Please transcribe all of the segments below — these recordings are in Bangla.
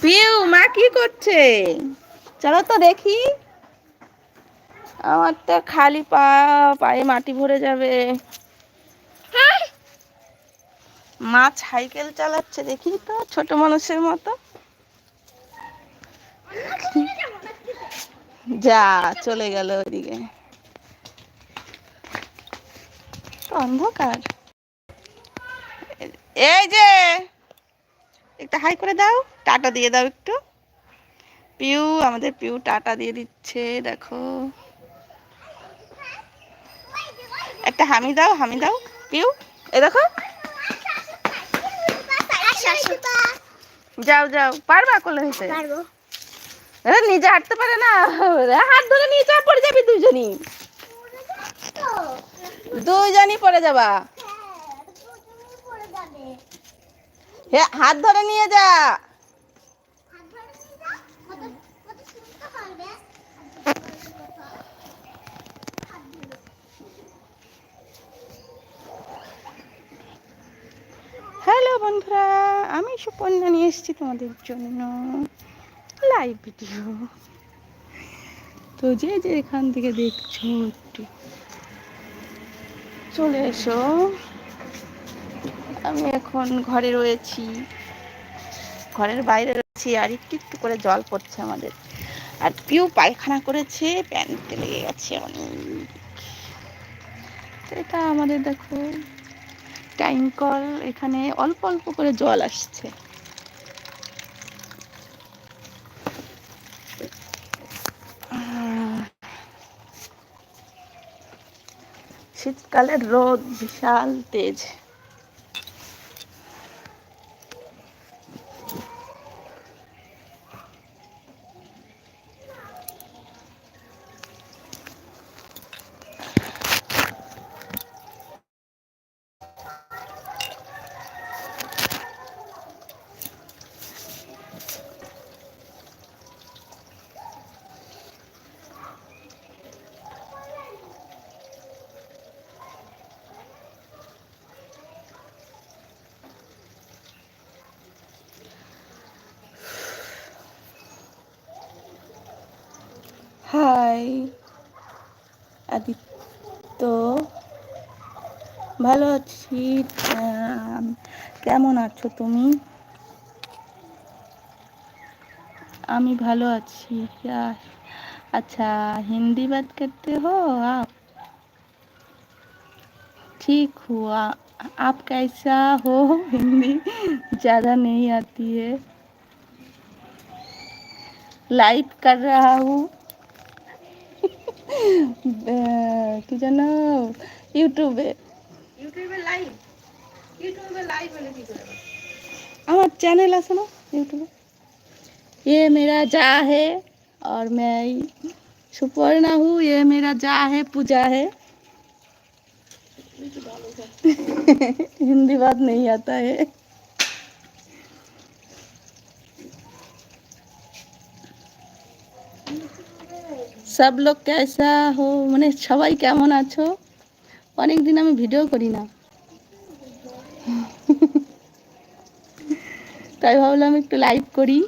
পিউ মা কি করছে? চলো তো দেখি। আমার তো খালি পা পায়ে মাটি ভরে যাবে। মা সাইকেল চালাচ্ছে দেখি তো ছোট মানুষের মতো। যা চলে গেল ওইদিকে। অন্ধকার। এই যে! একটা হাই করে দাও টাটা দিয়ে দাও একটু। পিউ আমাদের পিউ টাটা দিয়ে দিচ্ছে দেখো। একটা হামি দাও হামি দাও। পিউ এ দেখো। যাও যাও। পারবা কোলে হইতে আরে নিজে হাঁটতে পারে না। হাত ধরে নিয়ে চাপ পড়ে যাবি দুজনই। দুইজনই পড়ে যাবা। হাত ধরে নিয়ে যা। হ্যালো বন্ধুরা, আমি সুপর্ণা নিয়ে এসেছি তোমাদের জন্য লাইভ ভিডিও তো যে যে এখান থেকে দেখছ চলে এসো। আমি এখন ঘরে রয়েছি। ঘরের বাইরে রয়েছি আর একটু একটু করে জল পড়ছে আমাদের। আর পিউ পায়খানা করেছে প্যান্টে লেগে গেছে অনেক। এটা আমাদের দেখো টাইম কল এখানে অল্প অল্প করে জল আসছে। শীতকালের রোদ, বিশাল তেজ। হাই আদিত্য ভালো আছি আম, কেমন আছো তুমি আমি ভালো আছি क्या अच्छा हिंदी बात करते हो आप ठीक हुआ आप कैसा हो हिंदी ज़्यादा नहीं आती है लाइव कर रहा हूँ আহ, কি যেন ইউটিউবে ইউটিউবে লাইভ ইউটিউবে লাইভ হলে কি করে আমার চ্যানেল আছে না यूट्यूब ये मेरा जा है और मैं सुपर्णा हूँ ये मेरा जा है पूजा है हिंदी बात नहीं आता है সব লোক কেসা হো মানে সবাই কেমন আছো অনেক দিন আমি ভিডিও করি না তাই ভাবলাম একটু লাইভ করি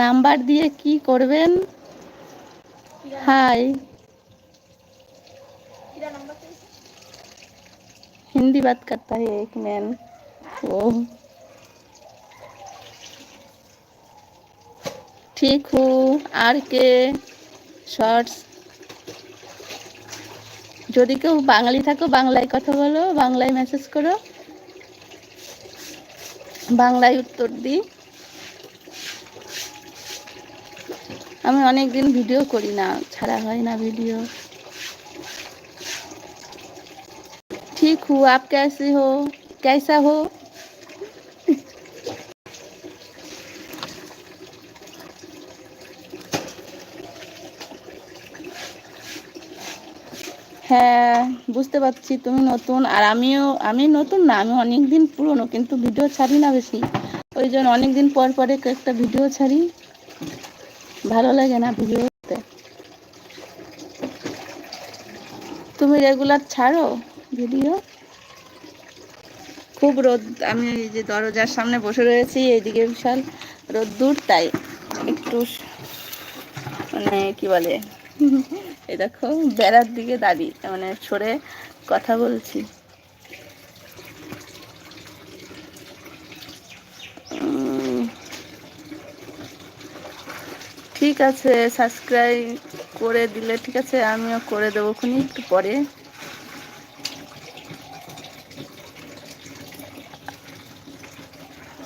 নাম্বার দিয়ে কি করবেন হাই কিরা নাম্বার পেয়েছে हिंदी बात करता है एक मैन वो ঠিক হু, আর কে? শর্টস। যদি কেউ বাঙালি থাকো, বাংলায় কথা বলো, বাংলায় মেসেজ করো। বাংলায় উত্তর দিই। আমি অনেক দিন ভিডিও করি না, ছাড়া হয় না ভিডিও ঠিক হু, আপ কেসে হো? কেসা হো? হ্যাঁ বুঝতে পারছি তুমি নতুন। আর আমিও, আমি নতুন না, আমি অনেক দিন পুরনো, কিন্তু ভিডিও ছাড়ি না বেশি। ওই জন্য অনেক দিন পর পরে একটা ভিডিও ছাড়ি। ভালো লাগে না ভিডিও তুমি রেগুলার ছাড়ো ভিডিও? খুব রোদ, আমি এই যে দরজার সামনে বসে রয়েছি, এইদিকে বিশাল রোদ্দুর তাই একটু মানে কি বলে এই দেখো, বেড়ার দিকে দাঁড়িয়ে মানে সরে কথা বলছি। ঠিক আছে সাবস্ক্রাইব করে দিলে, ঠিক আছে, আমিও করে দেবো খুনি, একটু পরে।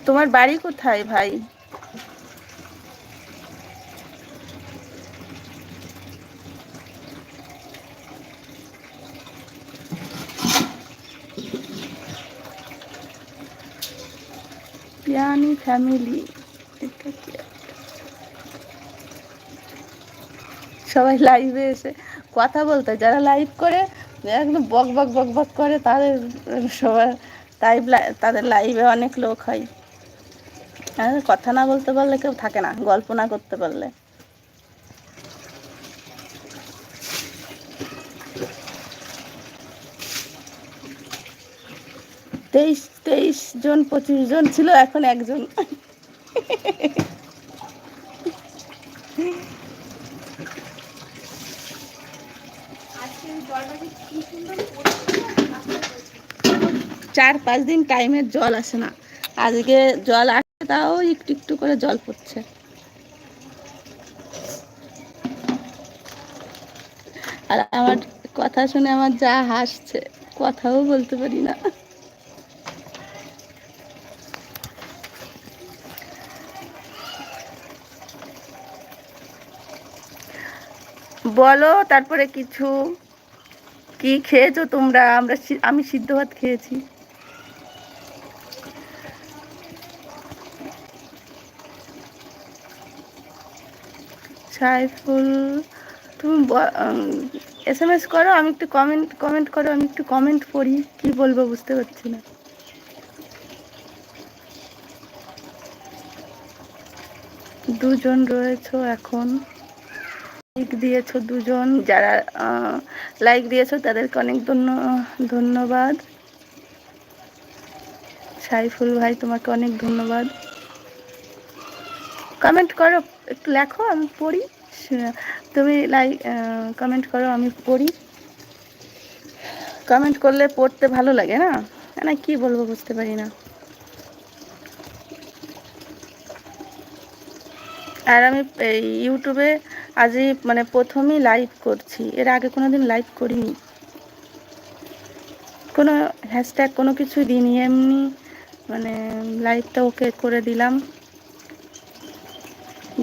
তোমার বাড়ি কোথায়, ভাই? পিয়ানি ফ্যামিলি সবাই লাইভে এসে কথা বলতে। যারা লাইভ করে, একদম বক বক বক বক করে, তাদের সবার তাই তাদের লাইভে অনেক লোক হয় কথা না বলতে পারলে কেউ থাকে না, গল্প না করতে পারলে তেইশ তেইশ জন, পঁচিশ জন ছিল, এখন একজন। চার, পাঁচ দিন টাইমের জল আসে না। আজকে জল আসে, তাও একটু একটু করে জল পড়ছে। আর আমার কথা শুনে আমার যা হাসছে, কথাও বলতে পারি না। বলো, তারপরে কিছু। কি খেয়েছো তোমরা? আমরা আমি সিদ্ধ ভাত খেয়েছি। সাইফুল, তুমি এস এম এস করো, আমি একটু কমেন্ট কমেন্ট করো, আমি একটু কমেন্ট পড়ি, কি বলব বুঝতে পারছি না। দুজন রয়েছো এখন। লাইক দিয়েছ দুজন, যারা লাইক দিয়েছ, তাদেরকে অনেক ধন্য, ধন্যবাদ। সাইফুল ভাই, তোমাকে অনেক ধন্যবাদ। কমেন্ট করো, একটু লেখো, আমি পড়ি। তুমি লাইক কমেন্ট করো, আমি পড়ি। কমেন্ট করলে পড়তে ভালো লাগে না? না, কি বলব বুঝতে পারি না। আর আমি এই ইউটিউবে আজই মানে প্রথমেই লাইভ করছি। এর আগে কোনো দিন লাইভ করিনি। কোনো হ্যাশট্যাগ কোনো কিছু দিইনি, এমনি মানে লাইভটা ওকে করে দিলাম।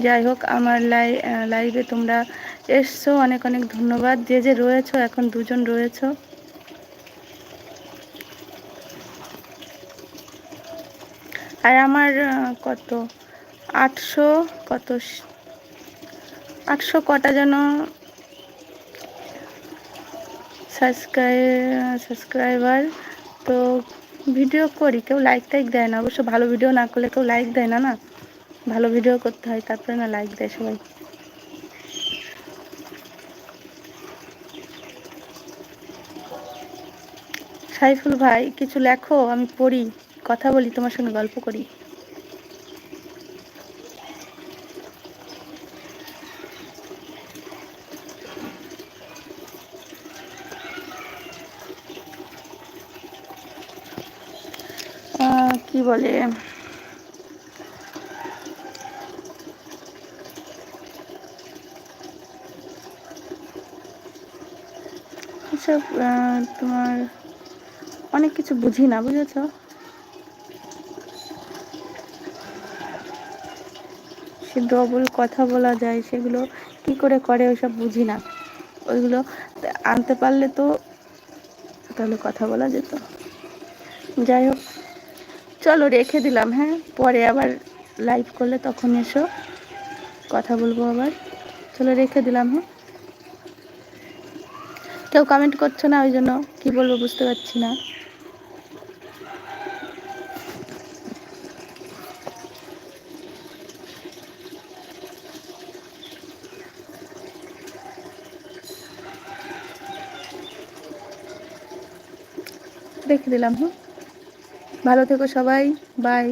যাই হোক, আমার লাই লাইভে তোমরা এসছো, অনেক অনেক ধন্যবাদ। যে যে রয়েছো, এখন দুজন রয়েছো। আর আমার কত? আটশো, কত? আটশো কটা যেন সাবস্ক্রাই সাবস্ক্রাইবার তো ভিডিও করি। কেউ লাইক টাইক দেয় না, অবশ্য ভালো ভিডিও না করলে কেউ লাইক দেয় না না? ভালো ভিডিও করতে হয়, তারপরে না লাইক দেয় সবাই। সাইফুল ভাই, কিছু লেখো, আমি পড়ি, কথা বলি, তোমার সঙ্গে গল্প করি আহ, কি বলে। এসব তোমার অনেক কিছু বুঝি না, বুঝেছ? সে ডবল কথা বলা যায়, সেগুলো কি করে করে ওইসব বুঝি না। ওইগুলো আনতে পারলে তো তাহলে কথা বলা যেত। যাই হোক চলো রেখে দিলাম হ্যাঁ? পরে আবার লাইভ করলে তখন এসো। কথা বলব আবার। চলো রেখে দিলাম হ্যাঁ? কেউ কমেন্ট করছ না, ওই জন্য কি বলব বুঝতে পারছি না। রেখে দিলাম হ্যাঁ? ভালো থেকো সবাই বাই